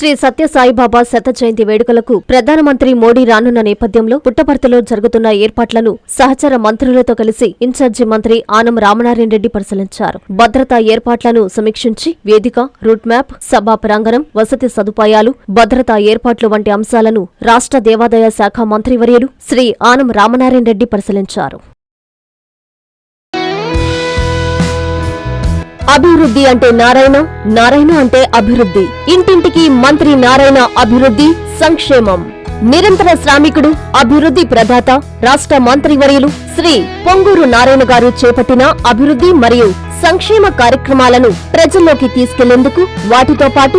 శ్రీ సత్యసాయిబాబా శత జయంతి వేడుకలకు ప్రధానమంత్రి మోడీ రానున్న నేపథ్యంలో పుట్టపర్తిలో జరుగుతున్న ఏర్పాట్లను సహచర మంత్రులతో కలిసి ఇన్ఛార్జి మంత్రి ఆనం రామనారాయణ రెడ్డి పరిశీలించారు. భద్రతా ఏర్పాట్లను సమీక్షించి వేదిక రూట్ మ్యాప్ సభా ప్రాంగణం వసతి సదుపాయాలు భద్రతా ఏర్పాట్లు వంటి అంశాలను రాష్ట్ర దేవాదాయ శాఖ మంత్రివర్యులు శ్రీ ఆనం రామనారాయణరెడ్డి పరిశీలించారు. అభివృద్ధి అంటే నారాయణ నారాయణ అంటే అభివృద్ధి. ఇంటింటికి మంత్రి నారాయణ అభివృద్ధి సంక్షేమం. నిరంతర శ్రామికుడు అభివృద్ధి ప్రదాత రాష్ట్ర మంత్రివర్యులు శ్రీ పొంగూరు నారాయణ గారు చేపట్టిన అభివృద్ధి మరియు సంక్షేమ కార్యక్రమాలను ప్రజల్లోకి తీసుకెళ్ళేందుకు వాటితో పాటు